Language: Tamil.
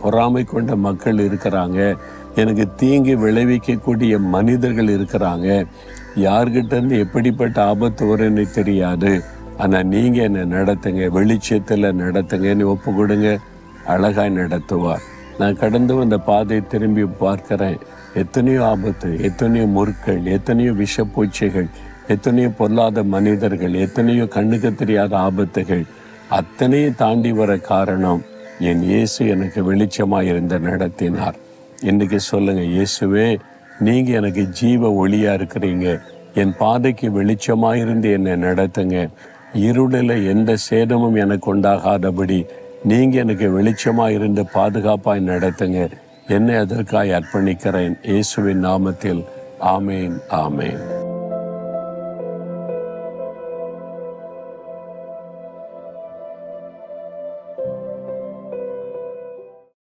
பொறாமை கொண்ட மக்கள் இருக்கிறாங்க. எனக்கு தீங்கு விளைவிக்கக்கூடிய மனிதர்கள் இருக்கிறாங்க. யார்கிட்ட இருந்து எப்படிப்பட்ட ஆபத்து வரும்னு தெரியாது. ஆனால் நீங்கள் என்னை நடத்துங்க? வெளிச்சத்தில் நடத்துங்கன்னு ஒப்பு கொடுங்க. அழகாக நடத்துவார். நான் கடந்து வந்த பாதை திரும்பி பார்க்குறேன். எத்தனையோ ஆபத்து எத்தனையோ முற்கள் எத்தனையோ விஷப்பூச்சிகள் எத்தனையோ பொல்லாத மனிதர்கள் எத்தனையோ கண்ணுக்கு தெரியாத ஆபத்துகள் அத்தனையும் தாண்டி வர காரணம் என் இயேசு எனக்கு வெளிச்சமாக இருந்து நடத்தினார். இன்றைக்கி சொல்லுங்கள் இயேசுவே நீங்கள் எனக்கு ஜீவ ஒளியாக இருக்கிறீங்க. என் பாதைக்கு வெளிச்சமாக இருந்து என்னை நடத்துங்க. இருளில் எந்த சேதமும் எனக்கு உண்டாகாதபடி நீங்கள் எனக்கு வெளிச்சமாக இருந்து பாதுகாப்பாய் நடத்துங்க. என்னை அதற்காக அர்ப்பணிக்கிறேன். இயேசுவின் நாமத்தில். ஆமேன் ஆமேன்.